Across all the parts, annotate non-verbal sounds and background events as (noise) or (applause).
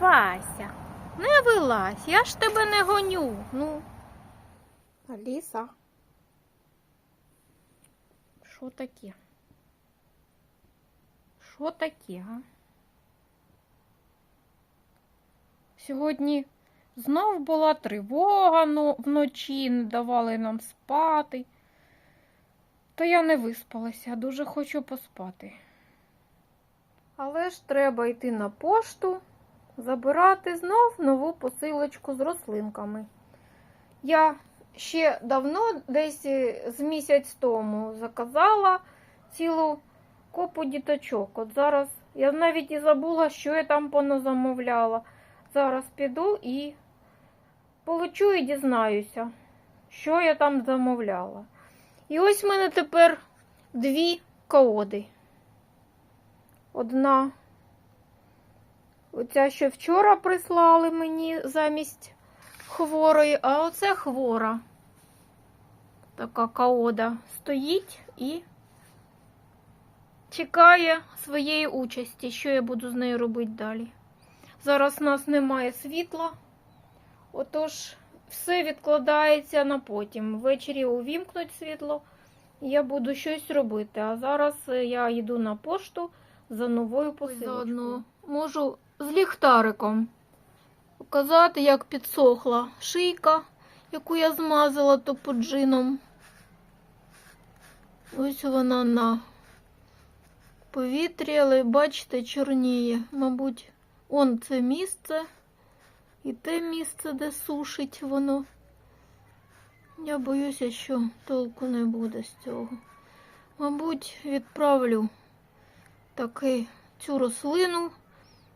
Вася, не вилазь, я ж тебе не гоню. Ну, Аліса. що таке? Що таке, а? Сьогодні знов була тривога но- вночі, не давали нам спати. Та я не виспалася, дуже хочу поспати. Але ж треба йти на пошту, забирати знов нову посилочку з рослинками. Я ще давно, десь е, з місяць тому, заказала цілу копу діточок. От зараз я навіть і забула, що я там поназамовляла. Зараз піду і получу і дізнаюся, що я там замовляла. І ось в мене тепер дві колоди. Одна, оця, що вчора прислали мені замість хворої, а оце хвора. Така колода стоїть і чекає своєї участі, що я буду з нею робити далі. Зараз у нас немає світла, отож все відкладається на потім. Ввечері увімкнуть світло, і я буду щось робити. А зараз е, я йду на пошту за новою посилочкою. Заодно можу з ліхтариком показати, як підсохла шийка, яку я змазала топоджином. Ось вона на повітрі, але бачите, чорніє. Мабуть, он це місце і те місце, де сушить воно. Я боюся, що толку не буде з цього. Мабуть, відправлю таки цю рослину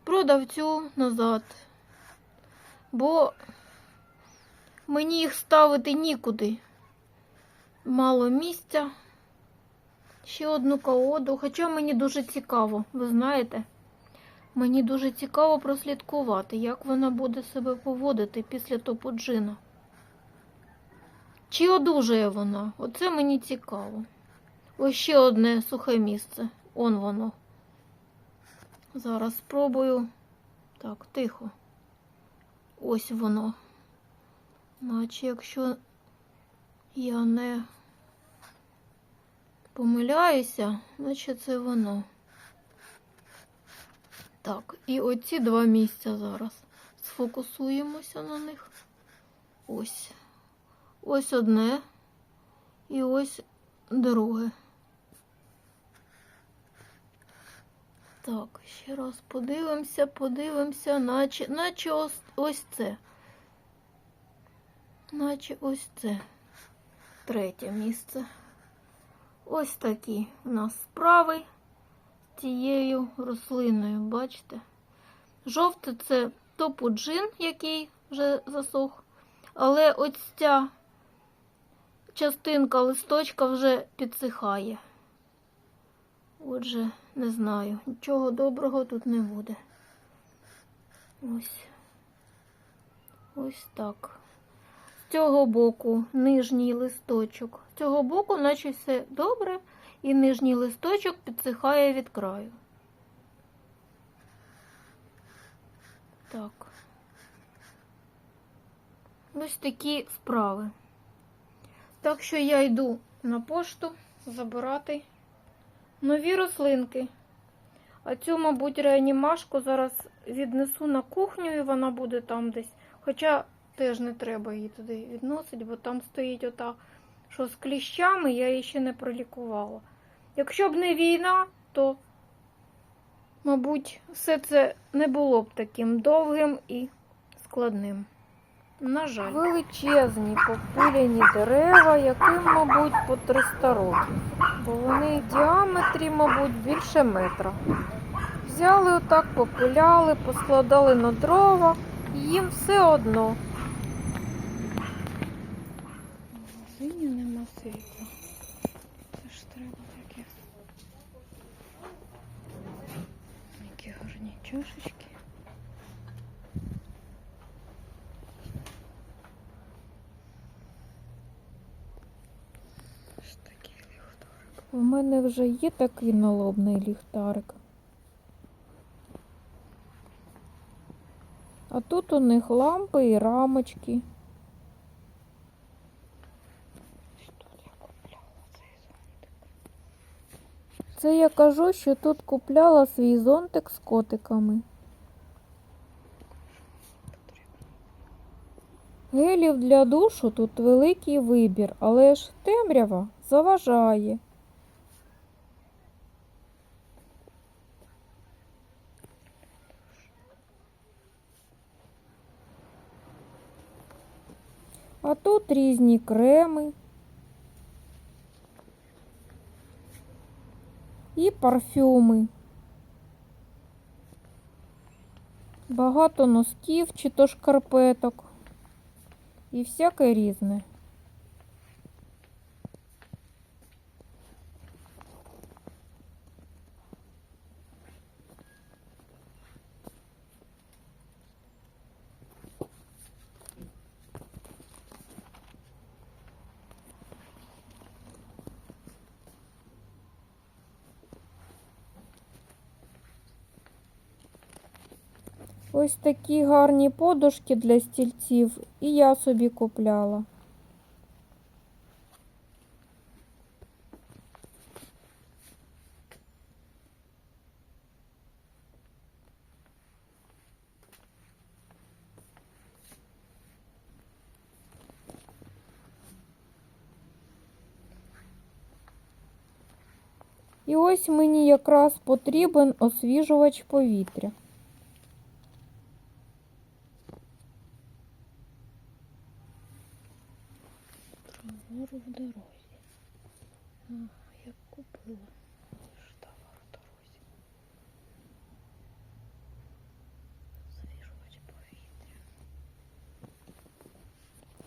продавцю назад. Бо мені їх ставити нікуди. Мало місця. Ще одну колоду, хоча мені дуже цікаво, ви знаєте, мені дуже цікаво прослідкувати, як вона буде себе поводити після топоджина. Чи одужає вона? Оце мені цікаво. Ось ще одне сухе місце. Он воно. Зараз спробую. Так, тихо. Ось воно. Наче якщо я не помиляюся, значить це воно. Так, і оці два місця зараз. Сфокусуємося на них. Ось. Ось одне і ось друге. Так, ще раз подивимося, подивимося, наче, наче ось, ось це. Наче ось це. Третє місце. Ось такі у нас справи з цією рослиною, бачите? Жовте це топуджин, який вже засох. Але ось ця частинка листочка вже підсихає. Отже, не знаю, нічого доброго тут не буде. Ось. Ось так. З цього боку нижній листочок. З цього боку, наче все добре, і нижній листочок підсихає від краю. Так. Ось такі справи. Так що я йду на пошту забирати нові рослинки. А цю, мабуть, реанімашку зараз віднесу на кухню і вона буде там десь. Хоча теж не треба її туди відносити, бо там стоїть ота, що з кліщами я її ще не пролікувала. Якщо б не війна, то, мабуть, все це не було б таким довгим і складним. На жаль. Величезні попиляні дерева, яким, мабуть, по 300 років. Бо вони в діаметрі, мабуть, більше метра. Взяли отак, попиляли, поскладали на дрова, і їм все одно. В магазині нема світла. Це ж треба таке. Які гарні чашечки. Ось такий ліхтарик. У мене вже є такий налобний ліхтарик. А тут у них лампи і рамочки. Це я кажу, що тут купляла свій зонтик з котиками. Гелів для душу тут великий вибір, але ж темрява заважає. А тут різні креми і парфюми. Багато носків чи то шкарпеток. І всяке різне. Ось такі гарні подушки для стільців і я собі купляла. І ось мені якраз потрібен освіжувач повітря. Гору в дорозі. Ага, як купила. Ж товар в дорозі. Звіжувач повітря.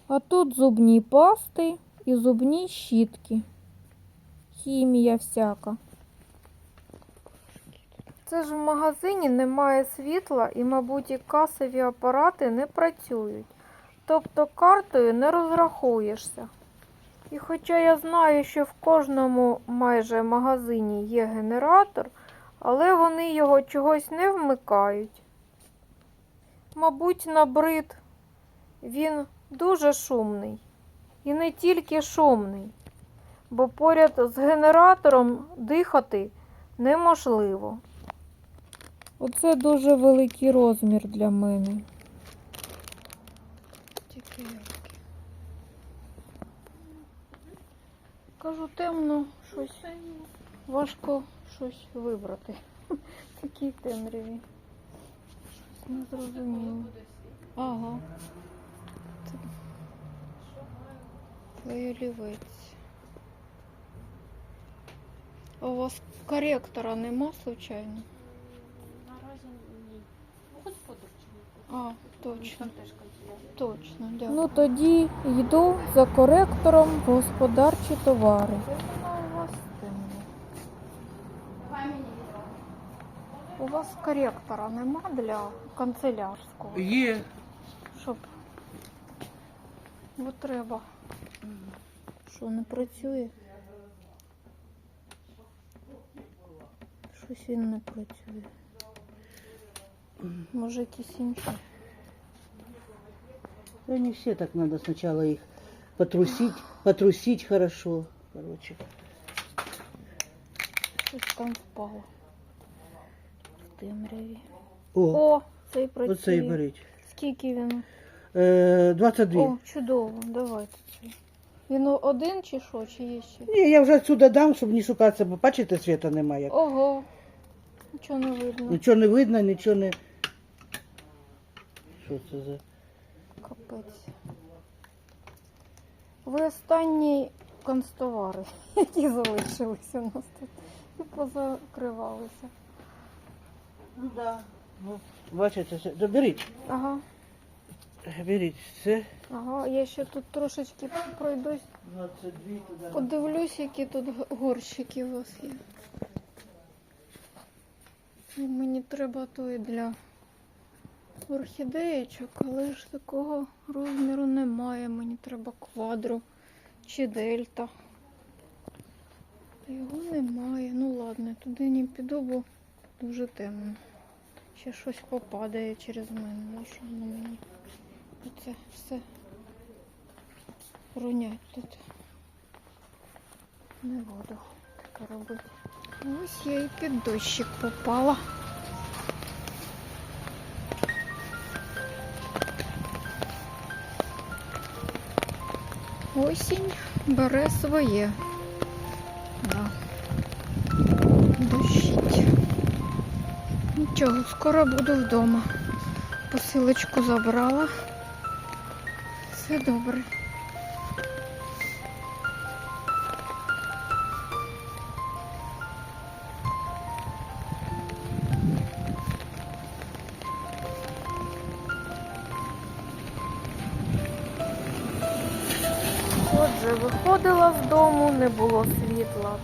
А тут зубні пасти і зубні щітки. Хімія всяка. Це ж в магазині немає світла і, мабуть, і касові апарати не працюють. Тобто картою не розрахуєшся. І хоча я знаю, що в кожному майже магазині є генератор, але вони його чогось не вмикають. Мабуть, набрид він дуже шумний. І не тільки шумний, бо поряд з генератором дихати неможливо. Оце дуже великий розмір для мене. Тільки Кажу, темно, щось важко щось вибрати. (laughs) Такі темряві. Щось не зрозуміло. Ага. Твій олівець. У вас коректора нема, случайно? Наразі ні. Ну, хоч подручні. А, точно. Точно, дякую. Ну тоді йду за коректором в господарчі товари. У вас коректора нема для канцелярського, Є. щоб бо треба. Що не працює? Щось він не працює. Може якісь інші. Да не все так надо сначала их потрусить, потрусить хорошо. Короче. Там впало. В темряві. О, О, цей працює. оце і беріть. Скільки він? Е, 22. О, чудово, давайте. Він один чи що, чи є ще? Ні, я вже отсюда дам, щоб не шукатися, бо бачите, світа немає. Ого, нічого не видно. Нічого не видно, нічого не. Що це за? Капець. Ви останні констовари, (laughs) які залишилися у нас тут. І позакривалися. Ну да. Ну, бачите, це- беріть. Ага, Беріть це. ага, я ще тут трошечки пройдусь, 22 туди. подивлюсь, які тут г- горщики у вас є. І Мені треба той для орхідеєчок, але ж такого розміру немає. Мені треба квадру чи дельта. Його немає. Ну ладно, туди не піду, бо дуже темно. ще щось попадає через мене. Ну що воно мені оце все рунять тут. Не буду таке робити. Ось я і під дощик попала. Осінь бере своє. Да. Дощить. Нічого, скоро буду вдома. Посилочку забрала. Все добре.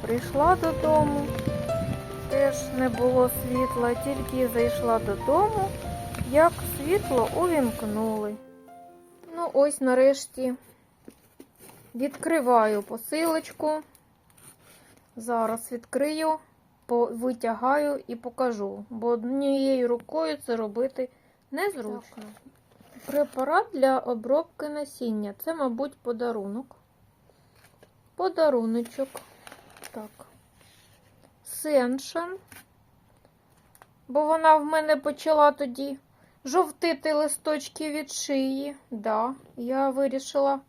Прийшла додому, теж не було світла, тільки зайшла додому, як світло увімкнули. Ну, ось нарешті відкриваю посилочку. Зараз відкрию, витягаю і покажу, бо однією рукою це робити незручно. Препарат для обробки насіння. Це, мабуть, подарунок. Подаруночок. Так. Сеншен. Бо вона в мене почала тоді жовтити листочки від шиї. Да, я вирішила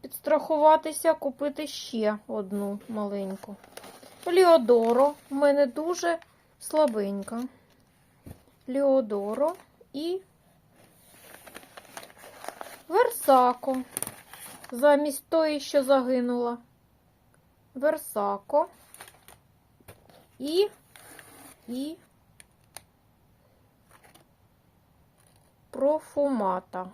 підстрахуватися, купити ще одну маленьку. Ліодоро. В мене дуже слабенька. Ліодоро і Версако. Замість тої, що загинула. Версако. І. І. Профумата.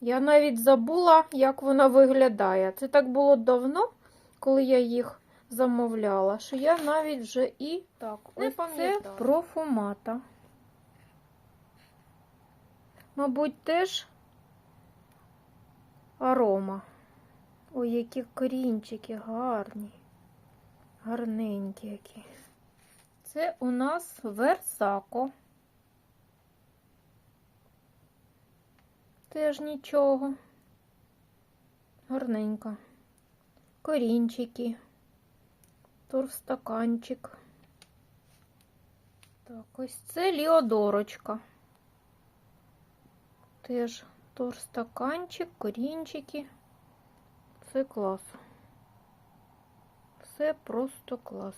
Я навіть забула, як вона виглядає. Це так було давно, коли я їх замовляла, що я навіть вже і так, Не ось це профумата. Мабуть, теж арома. Ой, які корінчики гарні. Гарненькі які. Це у нас Версако. Теж нічого. Гарненько. Корінчики. Турстаканчик. Так, ось це Ліодорочка. Теж торстаканчик, корінчики. Це клас. Все просто клас.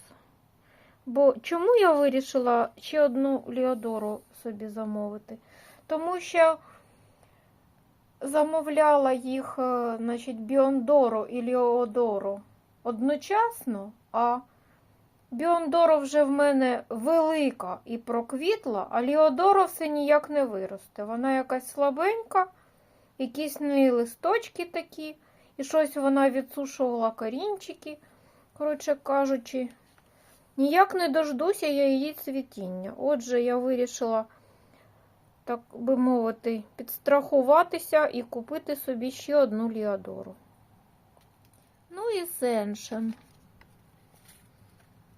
Бо чому я вирішила ще одну Ліодору собі замовити? Тому що замовляла їх, е, значить, Біондоро і Ліодоро одночасно, а Біондоро вже в мене велика і проквітла, а Ліодоро все ніяк не виросте. Вона якась слабенька, якісь в неї листочки такі, і щось вона відсушувала корінчики. Коротше кажучи, ніяк не дождуся я її цвітіння. Отже, я вирішила, так би мовити, підстрахуватися і купити собі ще одну Ліодору. Ну і Сеншен.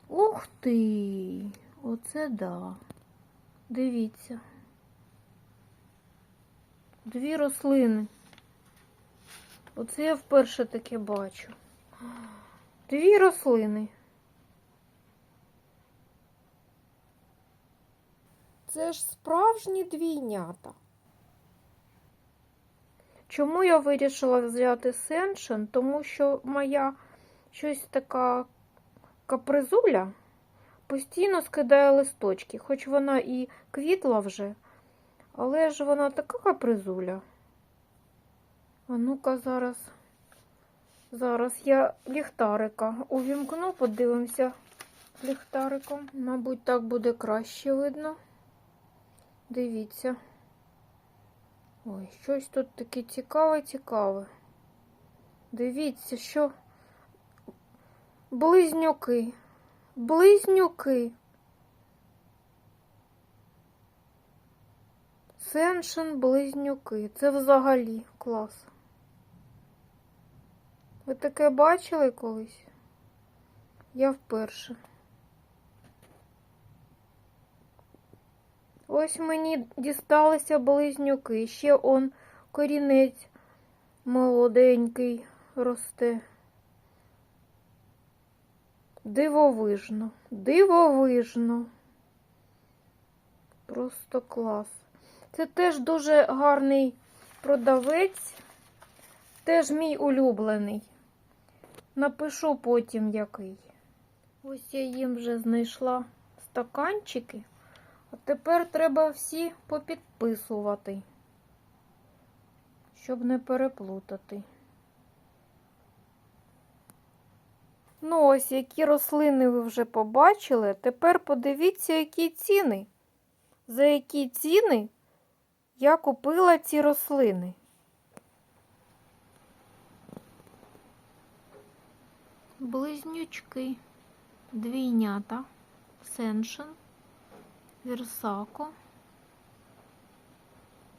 Ух ти! Оце да. Дивіться. Дві рослини. Оце я вперше таке бачу. Дві рослини. Це ж справжні двійнята. Чому я вирішила взяти сеншен? Тому що моя щось така капризуля постійно скидає листочки, хоч вона і квітла вже, але ж вона така капризуля. А ну-ка зараз, зараз я ліхтарика увімкну, подивимося ліхтариком. Мабуть, так буде краще видно. Дивіться. Ой, щось тут таке цікаве, цікаве. Дивіться, що близнюки. Близнюки. Сеншин близнюки. Це взагалі клас. Ви таке бачили колись? Я вперше. Ось мені дісталися близнюки. Ще он корінець молоденький росте. Дивовижно, дивовижно. Просто клас. Це теж дуже гарний продавець, теж мій улюблений. Напишу потім який. Ось я їм вже знайшла стаканчики, а тепер треба всі попідписувати, щоб не переплутати. Ну, ось які рослини ви вже побачили. Тепер подивіться, які ціни. За які ціни я купила ці рослини. Близнючки, двійнята, сеншин, вірсако,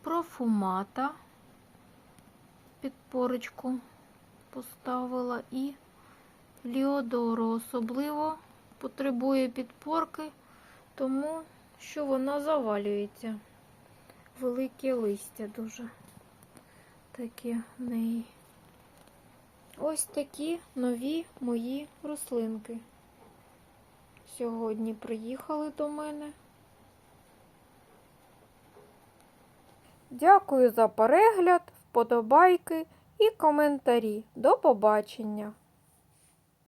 профумата, підпорочку поставила. І Ліодоро особливо потребує підпорки, тому що вона завалюється. Велике листя дуже таке в неї. Ось такі нові мої рослинки. Сьогодні приїхали до мене. Дякую за перегляд, вподобайки і коментарі. До побачення!